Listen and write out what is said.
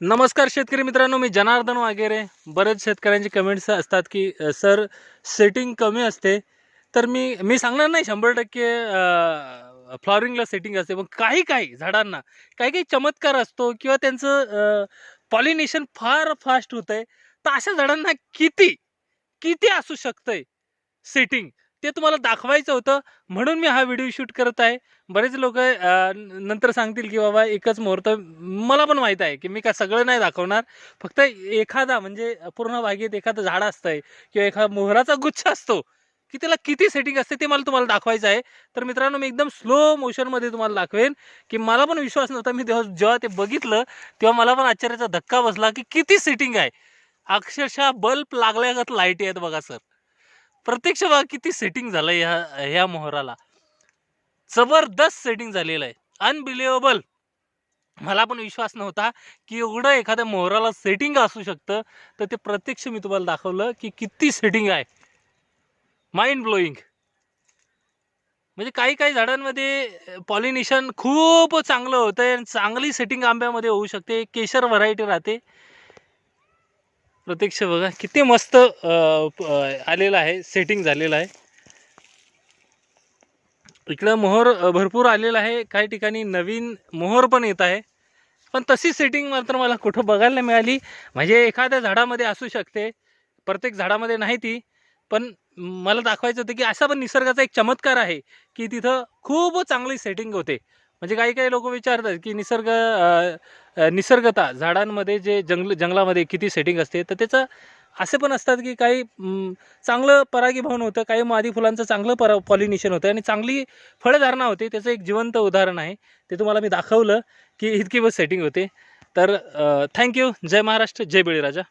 नमस्कार शेतकरी मित्रांनो मी जनार्दन वगैरे. बरेच शेतकऱ्यांचे कमेंट्स असतात की सर सेटिंग कमी असते. तर मी मी सांगणार नाही शंभर टक्के फ्लॉवरिंगला सेटिंग असते पण काही काही झाडांना काही काही चमत्कार असतो किंवा त्यांचं पॉलिनेशन फार फास्ट होतं आहे तर अशा झाडांना किती किती असू शकतं आहे सेटिंग ते तुम्हाला दाखवायचं होतं म्हणून मी हा व्हिडिओ शूट करत आहे. बरेच लोक नंतर सांगतील की बाबा एकच मुहूर्त मला पण माहीत आहे की मी का सगळं नाही दाखवणार. फक्त एखादा म्हणजे पूर्ण बागेत एखादं झाड असतंय किंवा एखादा मोहराचा गुच्छ असतो की त्याला किती सेटिंग असते ते मला तुम्हाला दाखवायचं आहे. तर मित्रांनो मी एकदम स्लो मोशनमध्ये तुम्हाला दाखवेन की मला पण विश्वास नव्हता. मी तेव्हा जेव्हा ते बघितलं तेव्हा मला पण आश्चर्याचा धक्का बसला की किती सेटिंग आहे. अक्षरशः बल्ब लागल्यागत लाईटी आहेत बघा सर प्रत्यक्ष बघा किती सेटिंग झालं ह्या ह्या मोहराला. जबरदस्त सेटिंग झालेलं आहे. अनबिलिव्हेबल मला पण विश्वास नव्हता की एवढं एखाद्या मोहराला सेटिंग असू शकतं. तर ते प्रत्यक्ष मी तुम्हाला दाखवलं की किती सेटिंग आहे. माइंड ब्लोईंग म्हणजे काही काही झाडांमध्ये पॉलिनेशन खूप चांगलं होतं आहे आणि चांगली सेटिंग आंब्यामध्ये होऊ शकते. केशर व्हरायटी राहते. प्रत्यक्ष बघा किती मस्त आलेलं आहे सेटिंग झालेलं आहे. इकडं मोहर भरपूर आलेला आहे काही ठिकाणी नवीन मोहर पण येत आहे. पण तशी सेटिंग मात्र मला कुठं बघायला मिळाली. म्हणजे एखाद्या झाडामध्ये असू शकते प्रत्येक झाडामध्ये नाही ती. पण मला दाखवायचं होतं की असा पण निसर्गाचा एक चमत्कार आहे की तिथं खूप चांगली सेटिंग होते. म्हणजे काही काही लोक विचारतात की निसर्ग निसर्गता झाडांमध्ये जे जंगल जंगलामध्ये किती सेटिंग असते तर त्याचं असे पण असतात की काही चांगलं परागीभवन होतं काही मादी फुलांचं चांगलं परा पॉलिनेशन होतं आणि चांगली फळधारणा होते. त्याचं एक जिवंत उदाहरण आहे. ते तुम्हाला मी दाखवलं की इतकी बस सेटिंग होते. तर थँक्यू जय महाराष्ट्र जय बळीराजा.